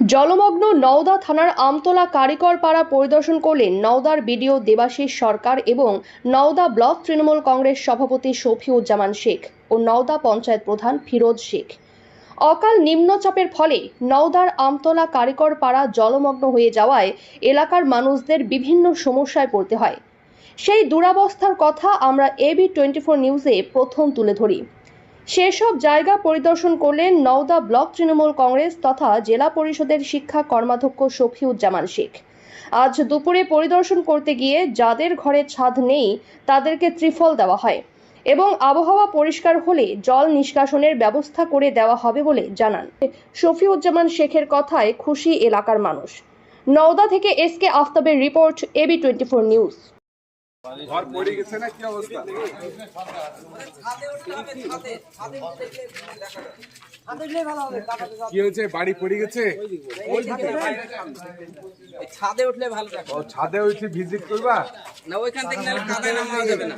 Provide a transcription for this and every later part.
জলমগ্ন নওদা থানার আমতলা কারিকর পাড়া পরিদর্শন করলেন নওদার বিডিও দেবাশিস সরকার এবং নওদা ব্লক তৃণমূল কংগ্রেস সভাপতি শফিউজ্জামান শেখ ও নওদা পঞ্চায়েত প্রধান ফিরোজ শেখ। অকাল নিম্নচাপের ফলে নওদার আমতলা কারিকর পাড়া জলমগ্ন হয়ে যাওয়ায় এলাকার মানুষদের বিভিন্ন সমস্যায় পড়তে হয়। সেই দুরাবস্থার কথা আমরা এবি টোয়েন্টি ফোর নিউজে প্রথম তুলে ধরি। সেসব জায়গা পরিদর্শন করলেন নওদা ব্লক তৃণমূল কংগ্রেস তথা জেলা পরিষদের শিক্ষা কর্মাধ্যক্ষ শফিউজ্জামান শেখ। আজ দুপুরে পরিদর্শন করতে গিয়ে যাদের ঘরে ছাদ নেই, তাদেরকে ত্রিফল দেওয়া হয় এবং আবহাওয়া পরিষ্কার হলে জল নিষ্কাশনের ব্যবস্থা করে দেওয়া হবে বলে জানান। শফিউজ্জামান শেখের কথায় খুশি এলাকার মানুষ। নওদা থেকে S K আফতাবের report AB twenty four news. ঘর পড়ে গেছে না কি অবস্থা? কি হয়েছে? বাড়ি পড়ে গেছে? ছাদে উঠলে ভালো ও ছাদে হয়েছে ভিজিট করবা? না ওইখান থেকে নাহলে কাদায় নামা যাবে না।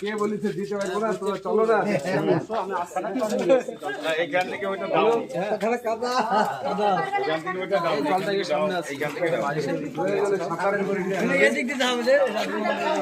কে বলেছে দিতে পারব না? তোমরা চলো না। এইখান থেকে ওইটা দাও। হয়ে গেলে সাঁতারের করে নিয়ে ছাদে থেকে দেখব আসো। ছাদের থেকে দেখা যায় যেখানে কি যাওয়ার রাস্তা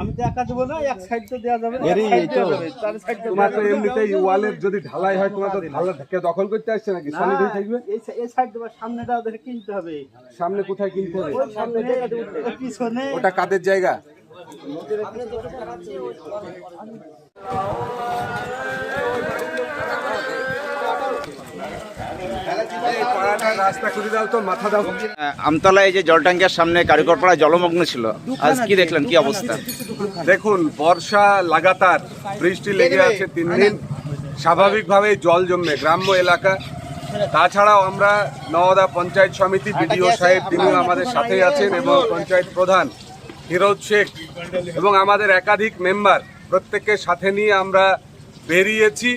আমি তো একা দেবো না এক সাইড তো দেওয়া যাবে এমনিতেই ওয়ালের যদি ঢালাই হয় তোমার ঢালা দখল করতে আসছে নাকি? সামনে দিয়ে থাকবে? এই সাইড দেবো সামনেটা কিনতে হবে। সামনে কোথায় কিনতে হবে? সামনে ওর পিছনে ওটা কাদের জায়গা? এই পাড়াটার রাস্তা করে দাও তো মাথা দাও আমতলায় যে জল ট্যাঙ্কের সামনে কারিগরপাড়া জলমগ্ন ছিল আজ কি দেখলেন কি অবস্থা? দেখুন বর্ষা লাগাতার বৃষ্টি লেগে আছে তিন দিন। স্বাভাবিকভাবে জল জমবে গ্রাম্য এলাকা। তাছাড়াও আমরা নওদা পঞ্চায়েত সমিতি বিডিও সাহেব তিনি আমাদের সাথেই আছেন এবং পঞ্চায়েত প্রধান। ফিরোজ শেখ এবং আমাদের একাধিক মেম্বার প্রত্যেককে সাথে নিয়ে আমরা বেরিয়েছি।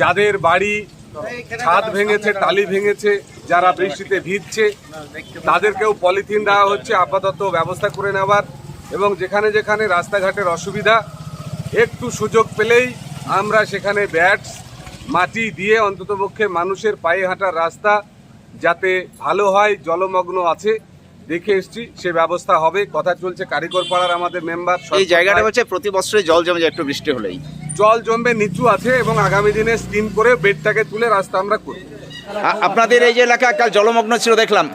যাদের বাড়ি ছাদ ভেঙেছে, টালি ভেঙেছে, যারা বৃষ্টিতে ভিজছে, তাদেরকেও পলিথিন দেওয়া হচ্ছে, আপাতত ব্যবস্থা করে নেওয়ার এবং যেখানে যেখানে রাস্তাঘাটের অসুবিধা, একটু সুযোগ পেলেই আমরা সেখানে ব্যাটস, মাটি দিয়ে অন্ততপক্ষে মানুষের পায়ে হাঁটার রাস্তা যাতে ভালো হয়, জলমগ্ন আছে। দেখে এসছি সে ব্যবস্থা হবে কথা চলছে কারিগর পাড়ার আমাদের মেম্বার এই জায়গাটা হচ্ছে প্রতি বছরে জল জমে যায় একটু বৃষ্টি হলেই। জল জমবে নিচু আছে এবং আগামী দিনে স্কিম করে বেডটাকে তুলে রাস্তা আমরা করব। আ- আপনাদের এই যে এলাকা কাল জলমগ্ন ছিল দেখলাম।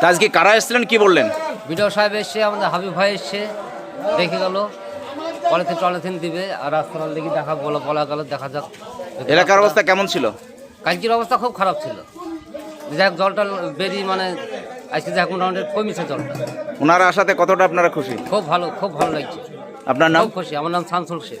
তা আজকে কারা এসেছিলেন কি বললেন? বিডিও সাহেব এসছে আমাদের হাবিব ভাই এসছে দেখে গেল। পলিথিন টলিথিন দিবে আর রাস্তার দিকে দেখা বলা বলা গেল দেখা যাক। এলাকার অবস্থা কেমন ছিল? কালকির অবস্থা খুব খারাপ ছিল। যাক জলটা বেরিয়ে মানে আজকে যাক মোটামুটি কমেছে জলটা ওনারা আসাতে কতটা আপনারা খুশি? খুব ভালো খুব ভালো লাগছে। আপনার নাম? খুশি আমার নাম শামসুল শেখ।